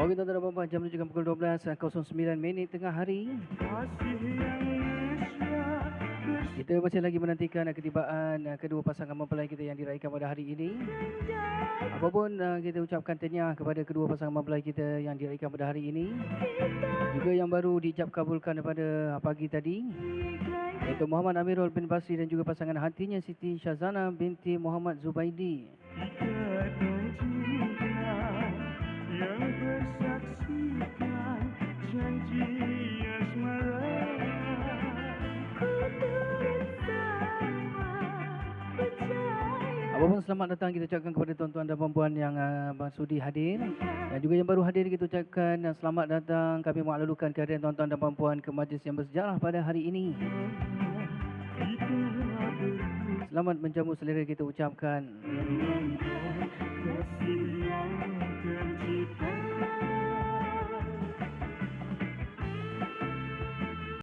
Awak kita dan puan jam menunjukkan pukul 12.09 minit tengah hari. Kita masih lagi menantikan ketibaan uh, kedua pasangan mempelai kita yang diraihkan pada hari ini. Apapun uh, kita ucapkan tahniah kepada kedua pasangan mempelai kita yang diraihkan pada hari ini. Juga yang baru diijab kabulkan pada pagi tadi. Iaitu Muhammad Amirul bin Basri dan juga pasangan hatinya Siti Syazana binti Muhammad Zubaidi. Selamat datang kita ucapkan kepada tuan-tuan dan puan-puan yang uh, sudi hadir dan juga yang baru hadir kita ucapkan uh, selamat datang kami mengalukan kehadiran tuan-tuan dan puan-puan ke majlis yang bersejarah pada hari ini. Selamat menjamu selera kita ucapkan.